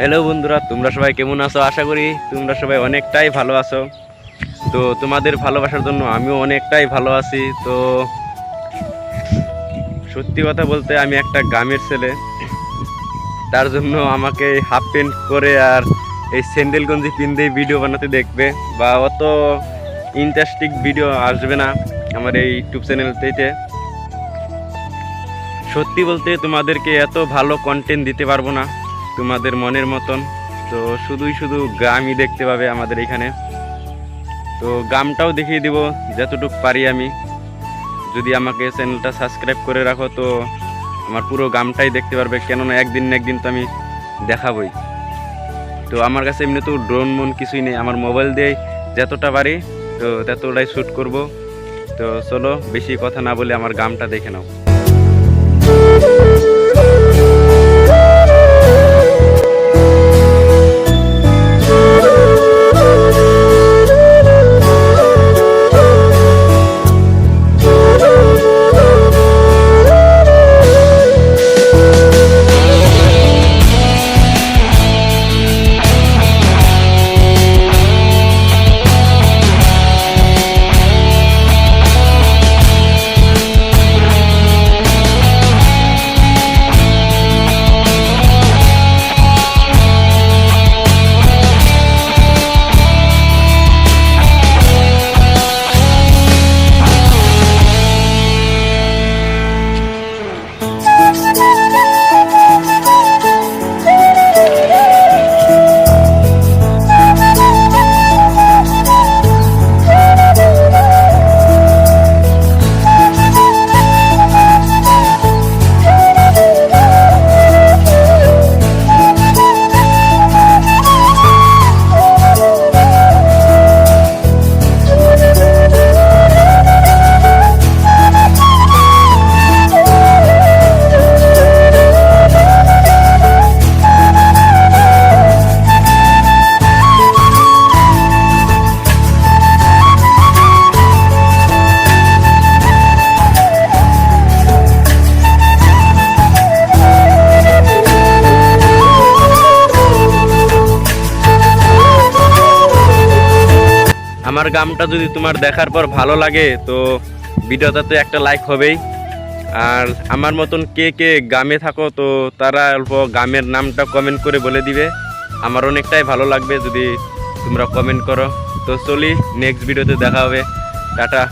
Hello বন্ধুরা, তোমরা সবাই কেমন আছো? আশা করি তোমরা সবাই অনেকটাই ভালো আছো। তো তোমাদের ভালোবাসার জন্য আমিও অনেকটাই ভালো আছি। তো সত্যি কথা বলতে আমি একটা গ্রামের ছেলে। তার জন্য আমাকে হাফ প্যান্ট করে আর এই স্যান্ডেল গঞ্জি পিন্দে ভিডিও বানাতে দেখবে বা অত ইন্টারেস্টিং ভিডিও আসবে না আমার এই ইউটিউব চ্যানেলটিতে সত্যি বলতে তোমাদেরকে এত ভালো কন্টেন্ট দিতে পারব না। তোমাদের মনের মতন। তো শুধুই শুধু গ্রামই দেখতে পাবে আমাদের এখানে। তো গ্রামটাও দেখিয়ে দিব, যতটুকু পারি আমি। যদি আমাকে চ্যানেলটা সাবস্ক্রাইব করে রাখো, তো আমার পুরো গ্রামটাই দেখতে পারবে। কেননা একদিন না একদিন তো আমি দেখাবই। তো আমার কাছে এমনি তো ড্রোন মন কিছুই নেই। আমার মোবাইল দিয়ে যতটা পারি, তো ততটাই শ্যুট করব। তো চলো, বেশি কথা না বলে আমার গ্রামটা দেখে নাও। আমার গামটা যদি তোমার দেখার পর ভালো লাগে, তো ভিডিওটা তো একটা লাইক হবেই। আর আমার মতন কে কে গ্রামে থাকো, তো তারা অল্প গ্রামের নামটা কমেন্ট করে বলে দিবে। আমার অনেকটাই ভালো লাগবে যদি তোমরা কমেন্ট করো। তো চলি নেক্সট ভিডিওতে দেখা হবে। টাটা।